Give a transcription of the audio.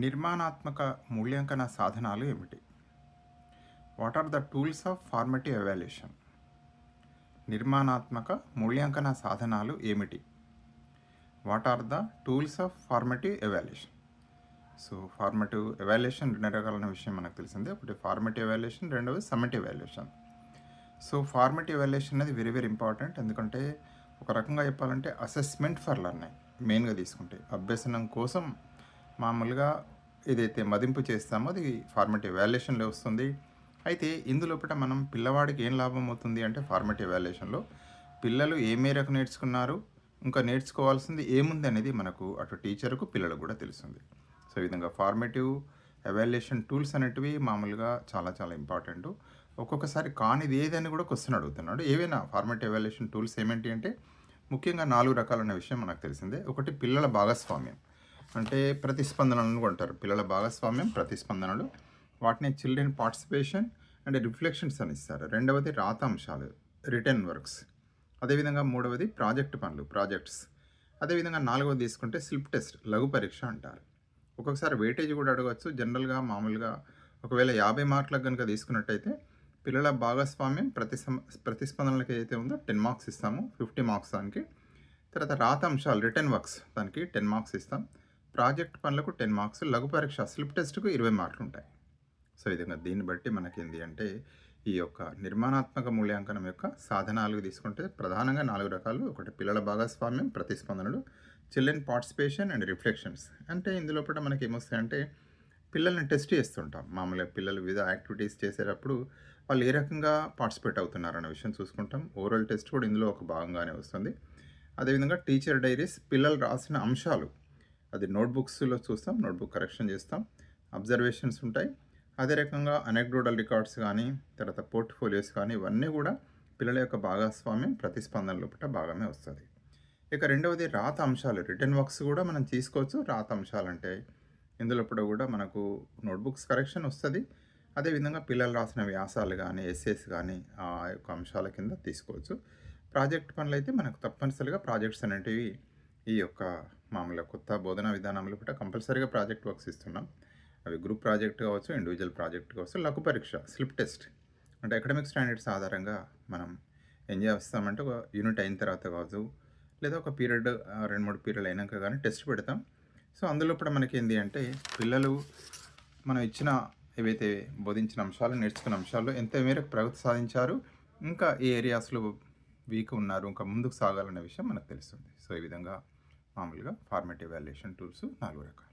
నిర్మాణాత్మక మూల్యాంకన సాధనాలు ఏమిటి? What are the tools of formative evaluation నిర్మాణాత్మక మూల్యాంకన సాధనాలు ఏమిటి? What are the tools of formative evaluation so formative evaluation రెండు రకాలైన విషయం మనకు తెలిసిందే. ఒకటి ఫార్మేటివ్ ఎవాల్యుయేషన్ రెండవది summative evaluation so formative evaluation అనేది వెరీ వెరీ ఇంపార్టెంట్ ఎందుకంటే ఒక రకంగా చెప్పాలంటే అసెస్మెంట్ ఫర్ లర్నింగ్ మెయిన్గా తీసుకుంటే అభ్యసనం కోసం మామూలుగా ఏదైతే మదింపు చేస్తామో అది ఫార్మేటివ్ వాల్యుయేషన్లో వస్తుంది. అయితే ఇందులోపట మనం పిల్లవాడికి ఏం లాభం అవుతుంది అంటే ఫార్మేటివ్ వాల్యుయేషన్లో పిల్లలు ఏ మేరకు నేర్చుకున్నారు ఇంకా నేర్చుకోవాల్సింది ఏముంది అనేది మనకు అటు టీచర్కు పిల్లలకు కూడా తెలుస్తుంది. సో ఈ విధంగా ఫార్మేటివ్ ఎవాల్యుయేషన్ టూల్స్ అనేటివి మామూలుగా చాలా చాలా ఇంపార్టెంట్. ఒక్కొక్కసారి కానిది ఏదని కూడా క్వశ్చన్ అడుగుతున్నాడు. ఏవైనా ఫార్మేటివ్ ఎవాల్యుయేషన్ టూల్స్ ఏమేంటి అంటే ముఖ్యంగా నాలుగు రకాలైన విషయం మనకు తెలిసిందే. ఒకటి పిల్లల భాగస్వామ్యం. అంటే ప్రతిస్పందనలను కూడా అంటారు పిల్లల భాగస్వామ్యం ప్రతిస్పందనలు. వాటిని చిల్డ్రన్ పార్టిసిపేషన్ అండ్ రిఫ్లెక్షన్స్ అని ఇస్తారు. రెండవది రాత అంశాలు రిటర్న్ వర్క్స్. అదేవిధంగా మూడవది ప్రాజెక్ట్ పనులు ప్రాజెక్ట్స్. అదేవిధంగా నాలుగవది తీసుకుంటే స్లిప్ టెస్ట్ లఘు పరీక్ష అంటారు. ఒక్కొక్కసారి వెయిటేజ్ కూడా అడగవచ్చు. జనరల్గా మామూలుగా ఒకవేళ యాభై మార్కులకు కనుక తీసుకున్నట్టయితే పిల్లల భాగస్వామ్యం ప్రతి ప్రతిస్పందనలకు ఏదైతే ఉందో టెన్ మార్క్స్ ఇస్తాము ఫిఫ్టీ మార్క్స్ దానికి. తర్వాత రాత అంశాలు రిటర్న్ వర్క్స్ దానికి టెన్ మార్క్స్ ఇస్తాం. ప్రాజెక్ట్ పనులకు టెన్ మార్క్స్ లఘు పరీక్ష స్లిప్ టెస్ట్కు ఇరవై మార్కులు ఉంటాయి సో ఈ విధంగా దీన్ని బట్టి మనకి ఏంటి అంటే ఈ యొక్క నిర్మాణాత్మక మూల్యాంకనం యొక్క సాధనాలు తీసుకుంటే ప్రధానంగా నాలుగు రకాలు. ఒకటి పిల్లల భాగస్వామ్యం ప్రతిస్పందనలు చిల్డ్రన్ పార్టిసిపేషన్ అండ్ రిఫ్లెక్షన్స్ అంటే ఇందులో కూడా మనకి ఏమొస్తాయంటే పిల్లల్ని టెస్ట్ చేస్తుంటాం. మామూలుగా పిల్లలు వివిధ యాక్టివిటీస్ చేసేటప్పుడు వాళ్ళు ఏ రకంగా పార్టిసిపేట్ అవుతున్నారు అనే విషయం చూసుకుంటాం. ఓవరాల్ టెస్ట్ కూడా ఇందులో ఒక భాగంగానే వస్తుంది. అదేవిధంగా టీచర్ డైరీస్ పిల్లలు రాసిన అంశాలు అది నోట్బుక్స్లో చూస్తాం నోట్బుక్ కరెక్షన్ చేస్తాం అబ్జర్వేషన్స్ ఉంటాయి. అదే రకంగా అనెక్డోడల్ రికార్డ్స్ కానీ తర్వాత పోర్ట్ఫోలియోస్ కానీ ఇవన్నీ కూడా పిల్లల యొక్క భాగస్వామ్యం ప్రతిస్పందన లోపల భాగమే వస్తుంది. ఇక రెండవది రాత అంశాలు రిటర్న్ వర్క్స్ కూడా మనం తీసుకోవచ్చు. రాత అంశాలు అంటే ఇందులోపల కూడా మనకు నోట్బుక్స్ కరెక్షన్ వస్తుంది. అదేవిధంగా పిల్లలు రాసిన వ్యాసాలు కానీ ఎస్ఏస్ కానీ ఆ యొక్క అంశాల కింద తీసుకోవచ్చు. ప్రాజెక్ట్ పనులు అయితే మనకు తప్పనిసరిగా ప్రాజెక్ట్స్ అనేటివి ఈ యొక్క మామూలుగా కొత్త బోధనా విధానంలో కూడా కంపల్సరీగా ప్రాజెక్ట్ వర్క్స్ ఇస్తున్నాం. అవి గ్రూప్ ప్రాజెక్ట్ కావచ్చు ఇండివిజువల్ ప్రాజెక్ట్ కావచ్చు లఘు పరీక్ష స్లిప్ టెస్ట్ అంటే అకాడమిక్ స్టాండర్డ్స్ ఆధారంగా మనం ఏం చేస్తామంటే ఒక యూనిట్ అయిన తర్వాత కావచ్చు లేదా ఒక పీరియడ్ రెండు మూడు పీరియడ్ అయినాక కానీ టెస్ట్ పెడతాం. సో అందులో కూడా మనకి ఏంటి అంటే పిల్లలు మనం ఇచ్చిన ఏవైతే బోధించిన అంశాలు నేర్చుకున్న అంశాలు ఎంత మేరకు ప్రగతి సాధించారు ఇంకా ఏ ఏరియాస్లో వీక్ ఉన్నారు ఇంకా ముందుకు సాగాలనే విషయం మనకు తెలుస్తుంది. సో ఈ విధంగా మామూలుగా ఫార్మేటివ్ వాల్యుయేషన్ టూల్స్ నాలుగు రకాలు.